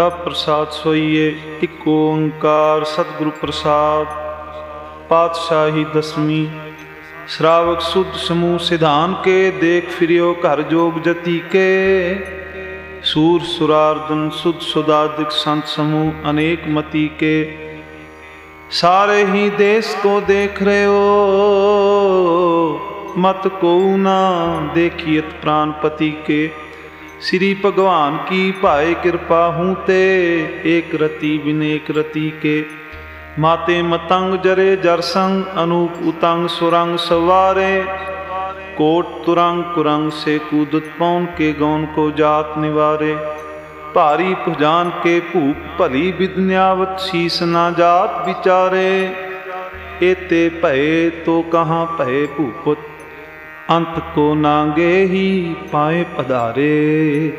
ਤਬ ਪ੍ਰਸਾਦ ਸੋਈਏ, ਇੱਕ ਓੰਕਾਰ ਸਤਿਗੁਰੂ ਪ੍ਰਸਾਦ। ਪਾਤਸ਼ਾਹੀ ਦਸਵੀਂ, ਸ਼ਰਾਵਕ ਸੁਧ ਸਮੂਹ ਸਿਧਾਨ ਕੇ, ਦੇਖ ਫਿਰਿਓ ਘਰ ਜੋਗ ਜਤੀ ਕੇ। ਸੂਰ ਸੁਰਾਰਦਨ ਸੁਧ ਸੁਦਾਦਿਕ ਸੰਤ ਸਮੂਹ ਅਨੇਕ ਮਤੀ ਕੇ। ਸਾਰੇ ਹੀ ਦੇਸ ਕੋ ਦੇਖ ਰਹੇ ਹੋ ਮਤ ਕੋ ਨਾ ਦੇਖੀਤ ਪ੍ਰਾਨਪਤੀ ਕੇ। ਸ੍ਰੀ ਭਗਵਾਨ ਕੀ ਭਾਏ ਕਿਰਪਾ ਹੂੰ ਤੇ, ਏਕ ਰਤੀ ਬਿਨੇਕ ਰਤੀ ਕੇ। ਮਾਤੇ ਮਤੰਗ ਜਰੇ ਜਰਸੰਗ ਅਨੂਪ ਉਤੰਗ ਸੁਰੰਗ ਸਵਾਰੇ। ਕੋਟ ਤੁਰੰਗ ਕੁਰੰਗ ਸੇ ਕੂਦਤ ਪੌਨ ਕੇ, ਗੌਨ ਕੋ ਜਾਤ ਨਿਵਾਰੇ। ਭਾਰੀ ਭੁਜਾਨ ਕੇ ਭੂਪ ਭਲੀ ਵਿਦਨਿਆਵਤ ਸੀਸ ਨਾ ਜਾਤ ਵਿਚਾਰੇ। ਏਤੇ ਭਏ ਤੋ ਕਹਾਂ ਭਏ ਭੂਪਤ ਅੰਤ ਕੋ ਨਾਂਗੇ ਹੀ ਪਾਏ ਪਧਾਰੇ।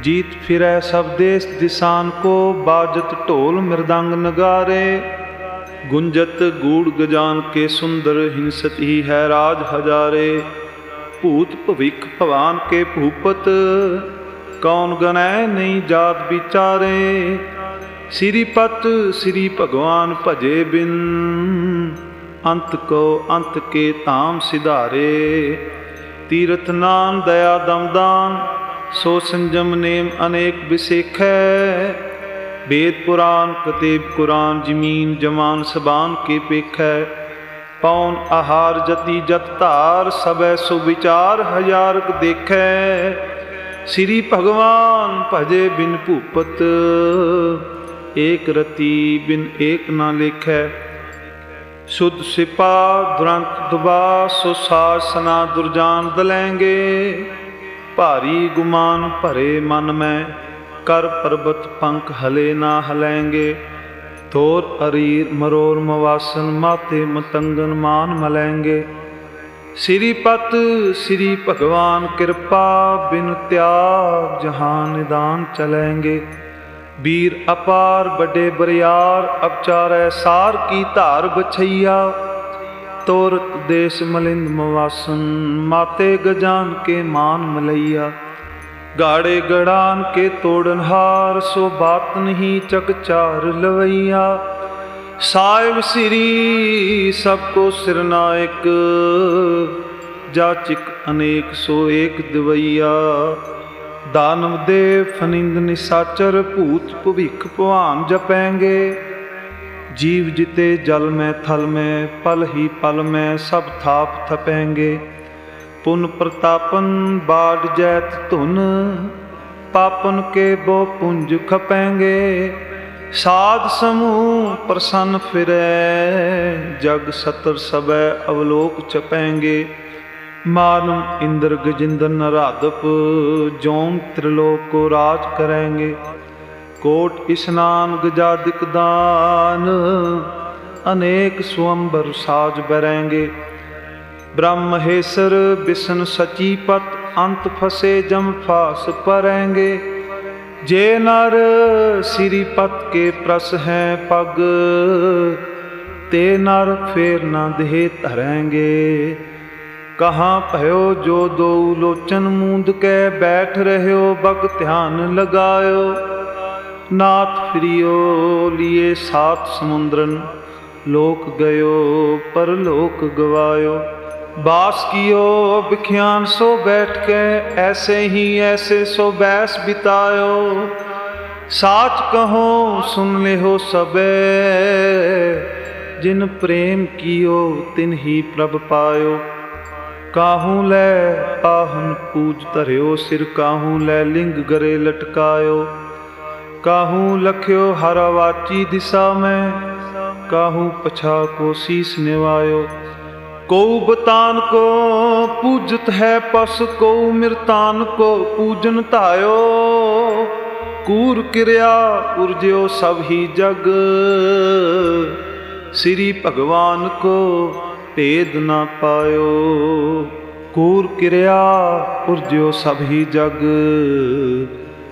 ਜੀਤ ਫਿਰੈ ਸਭ ਦੇਸ ਦਿਸਾਨ ਕੋ, ਬਾਜਤ ਢੋਲ ਮਿਰਦੰਗ ਨਗਾਰੇ। ਗੁੰਜਤ ਗੂੜ ਗਜਾਨ ਕੇ ਸੁੰਦਰ ਹਿੰਸਤ ਹੀ ਹੈ ਰਾਜ ਹਜ਼ਾਰੇ। ਭੂਤ ਭਵਿਖ ਭਵਾਨ ਕੇ ਭੂਪਤ, ਕੌਣ ਗਨੈ ਨਹੀਂ ਜਾਤ ਵਿਚਾਰੇ। ਸ੍ਰੀ ਪਤ ਸ੍ਰੀ ਭਗਵਾਨ ਭਜੇ ਬਿਨ। ਅੰਤ ਕੋ ਅੰਤ ਕੇ ਧਾਮ ਸਿਧਾਰੇ। ਤੀਰਥ ਨਾਮ ਦਇਆ ਦਮਦਾਨ ਸੋ ਸੰਜਮ ਨੇਮ ਅਨੇਕ ਵਿਸੇਖੈ। ਵੇਦ ਪੁਰਾਨ ਕਤੇਬ ਕੁਰਾਨ ਜ਼ਮੀਨ ਜਮਾਨ ਸਬਾਨ ਕੇ ਪੇਖੈ। ਪੌਨ ਆਹਾਰ ਜਤੀ ਜਤ ਧਾਰ ਸਬੈ ਸੁ ਵਿਚਾਰ ਹਜ਼ਾਰਕ ਦੇਖੈ। ਸ੍ਰੀ ਭਗਵਾਨ ਭਜੇ ਬਿਨ ਭੂਪਤ, ਏਕ ਰਤੀ ਬਿਨ ਏਕ ਨਾ ਲੇਖੈ। ਸੁਧ ਸਿਪਾ ਦੁਰੰਤ ਦੁਬਾ ਸੁਸਾਸਨਾ ਦੁਰਜਾਨ ਦਲੈਂਗੇ। ਭਾਰੀ ਗੁਮਾਨ ਭਰੇ ਮਨ ਮੈਂ, ਕਰ ਪਰਬਤ ਪੰਖ ਹਲੇ ਨਾ ਹਲੈਂਗੇ। ਤੋਰ ਅਰੀਰ ਮਰੋਰ ਮਵਾਸਨ ਮਾਤੇ ਮਤੰਗਨ ਮਾਨ ਮਲੈਂਗੇ। ਸ੍ਰੀ ਪਤ, ਸ੍ਰੀ ਭਗਵਾਨ ਕਿਰਪਾ, ਬਿਨ ਤਿਆਗ ਜਹਾਨ ਨਿਦਾਨ ਚਲੈਂਗੇ। ਵੀਰ ਅਪਾਰ ਵੱਡੇ ਬਰਿਆਰ, ਅਪਚਾਰੈ ਸਾਰ ਕੀ ਧਾਰ ਬਛਈਆ। ਤੋਰਤ ਦੇਸ ਮਲਿੰਦ ਮਵਾਸਨ, ਮਾਤੇ ਗਜਾਨ ਕੇ ਮਾਨ ਮਲਈਆ। ਗਾੜੇ ਗੜਾਨ ਕੇ ਤੋੜਨ ਹਾਰ, ਸੋ ਬਾਤ ਨਹੀਂ ਚਕ ਚਾਰ ਲਵਈਆ। ਸਾਹਿਬ ਸ੍ਰੀ, ਸਭ ਕੋ ਸਿਰਨਾਇਕ ਜਾਚਿਕ ਅਨੇਕ ਸੋ ਏਕ ਦਵਈਆ। ਦਾਨਵ ਦੇ ਫਨਿੰਦ ਨਿਸਾਚਰ ਭੂਤ ਭਵਿਖ ਭਵਾਨ ਜਪੈਂਗੇ। ਜੀਵ ਜਿਤੇ ਜਲ ਮੈਂ ਥਲ ਮੈਂ, ਪਲ ਹੀ ਪਲ ਮੈਂ ਸਭ ਥਾਪ ਥਪੈਂਗੇ। ਪੁਨ ਪ੍ਰਤਾਪਨ ਬਾੜ ਜੈਤ ਧੁਨ, ਪਾਪਨ ਕੇ ਬੋ ਪੁੰਜ ਖਪੈਂਗੇ। ਸਾਧ ਸਮੂਹ ਪ੍ਰਸੰਨ ਫਿਰੈ, ਜਗ ਸਤਰ ਸਬੈ ਅਵਲੋਕ ਚਪੈਂਗੇ। ਮਾਨਮ ਇੰਦਰ ਗਜਿੰਦਰ ਨਰਾਦਪ ਜੋਮ ਤ੍ਰਿਲੋਕ ਕੋ ਰਾਜ ਕਰਾਂਗੇ। ਕੋਟ ਇਸਨਾਨ ਗਜਾਦਿਕ ਦਾਨ, ਅਨੇਕ ਸੁਅੰਬਰ ਸਾਜ ਬਰੈਂਗੇ। ਬ੍ਰਹਮ ਬਿਸ਼ਨ ਸਚੀ ਪਤ, ਅੰਤ ਫਸੇ ਜਮ ਫਾਸ ਪਰੈਂਗੇ। ਜੇ ਨਰ ਸ੍ਰੀ ਪਤ ਕੇ ਪ੍ਰਸ ਹੈ ਪਗ, ਤੇ ਨਰ ਫੇਰ ਨਾ ਦੇਹ ਧਰੈਂਗੇ। कहाँ पयो जो दो लोचन मूंद के बैठ रहो बग ध्यान लगायो। नाथ फिरियो, लिए सात समुद्रन, लोक गयो पर लोक गवायो। बास कियो, बिख्यान सो बैठ के, ऐसे ही ऐसे सो बैस बितायो। साच कहो, सुन ले हो सबे, जिन प्रेम कियो तिन ही प्रभ पायो। ਕਾਹੂ ਲੈ ਆਹਨ ਪੂਜ ਧਰਿਓ, ਸਿਰ ਕਾਹੂ ਲੈ ਲਿੰਗ ਗਰੇ ਲਟਕਾਇਓ। ਕਾਹੂ ਲਖਿਓ ਹਰ ਵਾਚੀ ਦਿਸ਼ਾ ਮੈਂ, ਕਾਹੂ ਪਛਾ ਕੋ ਸੀਸ ਨਿਵਾਇਓ। ਕਉ ਬਤਾਨ ਕੋ ਪੂਜਤ ਹੈ ਪਸ, ਕਉ ਮਿਰਤਾਨ ਕੋ ਪੂਜਨ ਧਾਇਓ। ਕੂਰ ਕਿਰਿਆ ਉਰਜਿਓ ਸਭ ਹੀ ਜਗ, ਸ੍ਰੀ ਭਗਵਾਨ ਕੋ ਭੇਦ ਨਾ ਪਾਇਓ। ਕੂਰ ਕਿਰਿਆ ਉਰਜਿਓ ਸਭ ਹੀ ਜਗ।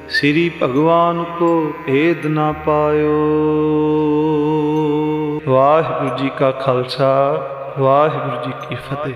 ਸ੍ਰੀ ਭਗਵਾਨ ਕੋ ਭੇਦ ਨਾ ਪਾਇਓ। ਵਾਹਿਗੁਰੂ ਜੀ ਕਾ ਖਾਲਸਾ, ਵਾਹਿਗੁਰੂ ਜੀ ਕੀ ਫਤਿਹ।